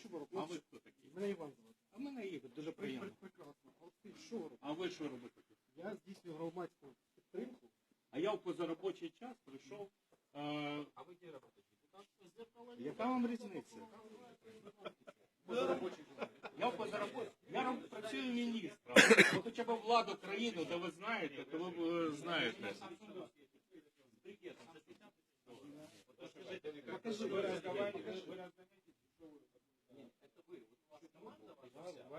Що ви А ви хто такий? Мене Іван звати. А мене Ігор, дуже приємно. Прекрасно. Ви робите? А ви що робите? Я здійснюю громадську підтримку. А я в позаробочий час прийшов. Е, А вы где работаете? Яка вам різниця? Я в позаробочий. Я роб- працюю міністром. Ну, хоча б владу країни, де ви знаєте, то ви е, знаєте. Покажи, ви розговариваєте. Это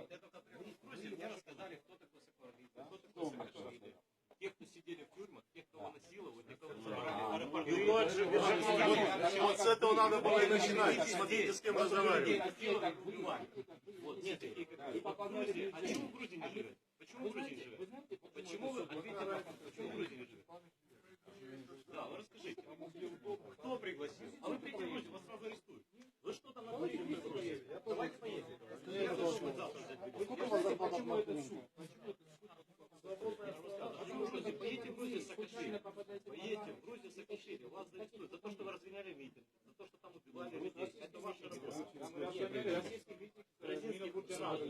ваша вся. Вот это как вы спросили, мне рассказали, кто такой Сакурабита, кто такой Саакашвили. Те, кто сидели в тюрьмах, те, кто его насиловали, те, кто забрали І от же ви же молоді. Вот с этого надо было и начинать. Смотрите, с кем разговаривать. Вот, нет таких, как вы. Вот Грузия. А почему зарплата в Баку? Почему в Грузию? Поедете в Грузию Саакашвили. Поедете в Грузию Саакашвили. Вас арестуют за то, что вы разгоняли митинг, за то, что там убивали людей. Это ваша работа. Российский митинг, российский губернатор.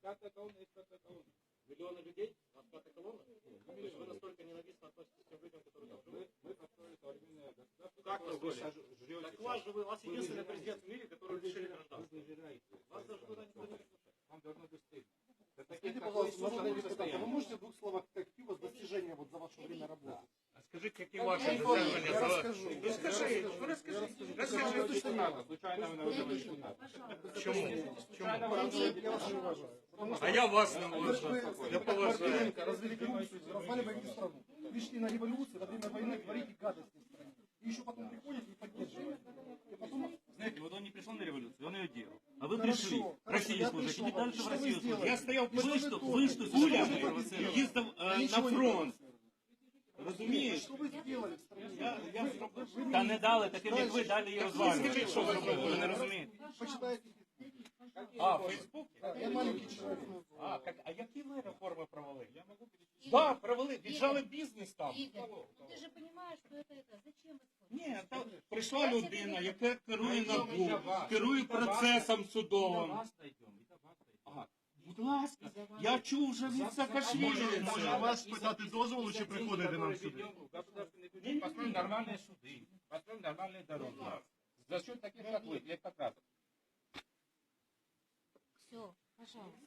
Пятая колонна есть пятая колонна. Миллионы людей? У вас пятая колонна? То есть вы настолько ненавистно относитесь к тем людям, которые там живут? Как вы Так ваш же вы, вас единственный президент в мире, Скажите, пожалуйста, народный депутат, а вы можете в двух словах, какие у вас достижения вот за ваше время работы? А скажіть, які ваші Я досягнення? расскажу. Ну скажи, ну розкажи. Розкажи. Чому? Чому? Я вас не уважаю. Потому что А я вас не вы уважаю. же Я поважаю. Мартыненко развели коррупцию, разваливаете страну. Пришли на революцию, во время войны творите гадости в стране. И еще потом приходите и поддерживаете. И потом Знаете, вот он не пришел на революцию, он ее делал. А вы Хорошо, пришли хорошо, России я служить, пришел. и дальше И в что вы Россию сделали? служить. Я стояв Вы Что что, вы вы что Куля сегодня провоцировали? їздив е, на нічого не фронт. провоцирую. Розумієш? Что вы сделали в стране? Я, я зробив. Та не дали, таким як ви дали її розвалювати. скажіть, що зробили. Ви не розумієте. Почитайте. А, в Фейсбуці? Да, Я маленький человек. А, как, а які ви реформи провели? Я можу Да, провели. Віджали бізнес там. Игорь, ну ты же понимаешь, что это это. Зачем использовать? Ні, там прийшла людина, яка керує НАБУ, керує процесом судовим. Ага. Будь ласка, я чув вже від Саакашвілі. Може, може це. у вас спитати дозволу, чи приходити нам сюди? Построим нормальные суды, построим нормальные дороги. За счет таких, как вы, клептократов. Все, пожалуйста.